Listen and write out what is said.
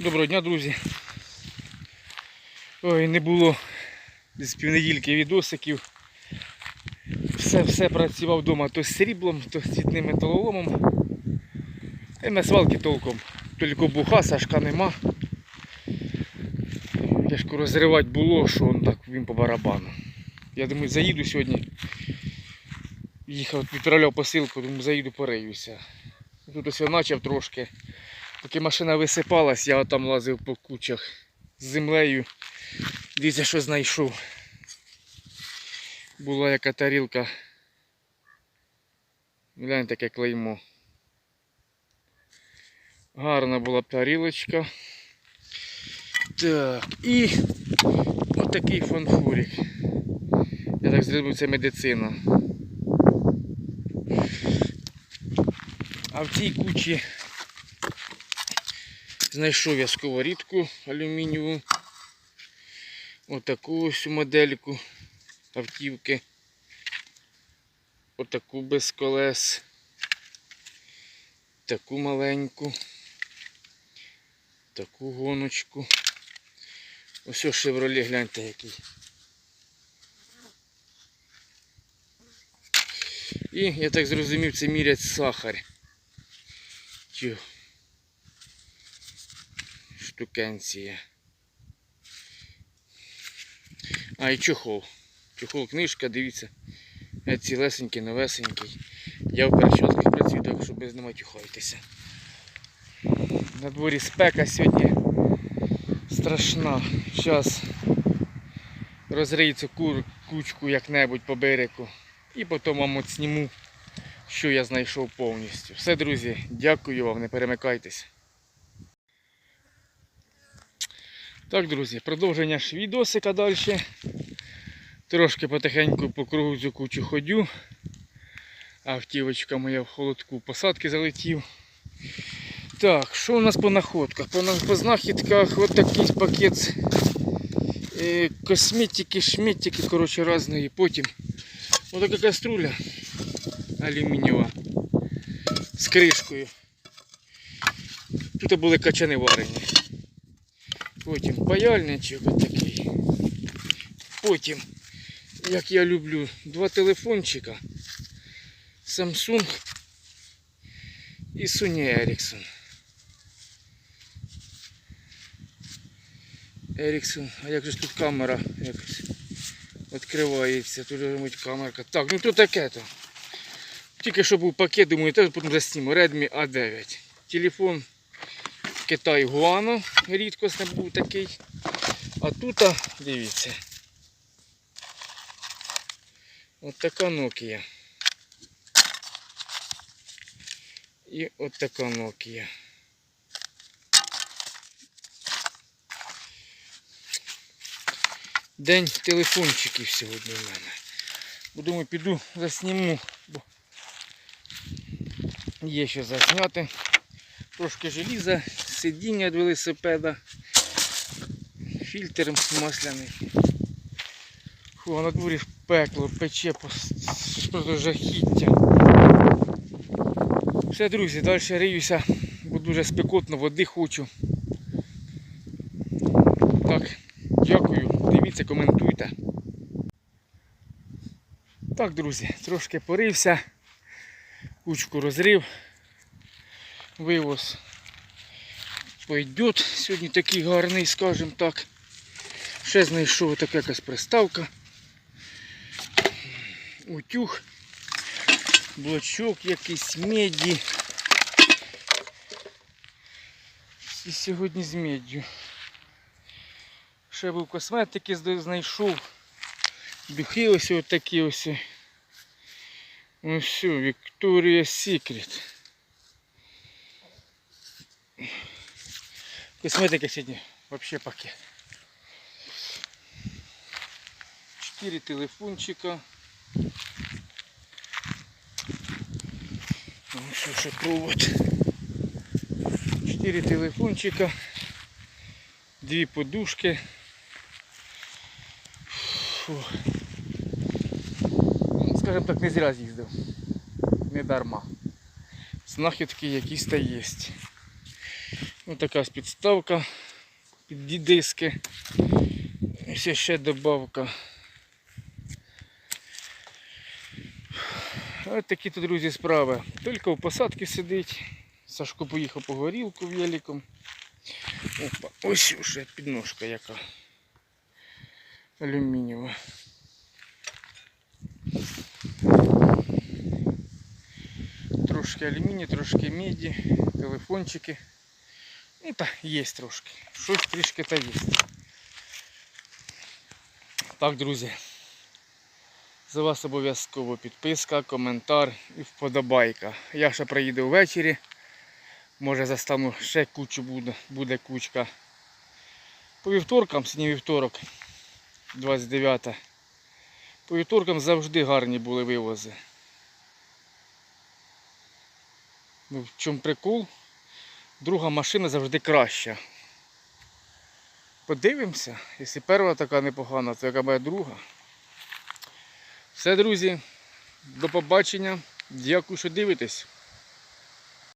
Доброго дня, друзі. Ой, не було з півнедільки відосиків. Все, все працював вдома то з сріблом, то з цвітним металоломом. І на свалки толком. Тільки буха, Сашка нема. Тяжко розривати було, що он так він по барабану. Я думаю, заїду сьогодні. Їхав, відправляв посилку, думаю, заїду пориюся. Тут ось я почав трошки. Поки машина висипалась, я там лазив по кучах з землею. Дивіться, що знайшов. Була яка тарілка. Глянь таке клеймо. Гарна була тарілочка. Так, і отакий фанфурик. Я так зрозумів, це медицина. А в цій кучі знайшов я сковорідку алюмінієву. Отаку ось модельку автівки. Отаку без колес. Таку маленьку. Таку гоночку. Ось ось шевролі, гляньте який. І я так зрозумів, це мірять сахар. Тю. Штукенція. А і чохол. Чохол книжка, дивіться. Е, Цілесенький, новесенький. Я в перчатках працюю, так що без нема тюхайтеся. На дворі спека сьогодні страшна. Зараз розрию цю кучку як-небудь по берегу. І потім вам от зніму, що я знайшов повністю. Все, друзі, дякую вам, не перемикайтеся. Так, друзі, продовження ж відосика далі. Трошки потихеньку по кругу цю кучу ходю. Автівочка моя в холодку посадки залетів. Так, що у нас по находках? По, по знахідках от такий пакет е, косметики, шметики, коротше, різної. Потім отака каструля алюмінієва з кришкою. Тут були качани варені. Потім паяльничок отакий. Потім, як я люблю, два телефончика. Samsung і Sony Ericsson. Ericsson, а як же тут камера якось відкривається, тут мабуть камерка. Так, ну то таке то. Тільки що був пакет, думаю, теж потім засніму. Redmi A9. Телефон Китай Гуано, рідкосний був такий. А тут, дивіться. От така Nokia. І от така Nokia. День телефончиків сьогодні в мене. Думаю, піду засніму, бо є що засняти. Трошки желіза, сидіння від велосипеда, фільтр масляний. Фу, на дворі пекло, пече просто жахіття. Все, друзі, далі риюся, бо дуже спекотно, води хочу. Так, дякую, дивіться, коментуйте. Так, друзі, трошки порився, кучку розрив, вивоз пойдет. Сьогодні такий гарний, скажімо так. Ще знайшов така якась приставка. Утюг, блочок якийсь меді. І сьогодні з меддю. Ще був косметики знайшов. Духи ось такі ось. Ось все, Victoria's Secret. Косметика сьогодні взагалі пакет. Чотири телефончика. Ну що ще провод. Чотири телефончика. Дві подушки. Фу. Ну, Скажем так, не зря з'їздив. Не дарма. Знахідки якісь та є. Ось така підставка під диски. Ось ще добавка. Ось такі тут, друзі, справи. Тільки в посадці сидить. Сашко поїхав по горілку великом. Опа, ось вже підножка яка. Алюмінієва. Трошки алюмінію, трошки міді, телефончики. Ну та є трошки. Щось трішки та є. Так, друзі. За вас обов'язково підписка, коментар і вподобайка. Я ще приїду ввечері. Може застану ще кучу буде, буде кучка. По вівторкам, сьогодні вівторок, 29. По вівторкам завжди гарні були вивози. Ну, в чому прикол? Друга машина завжди краща. Подивимося, якщо перша така непогана, то яка буде друга. Все, друзі, до побачення. Дякую, що дивитесь.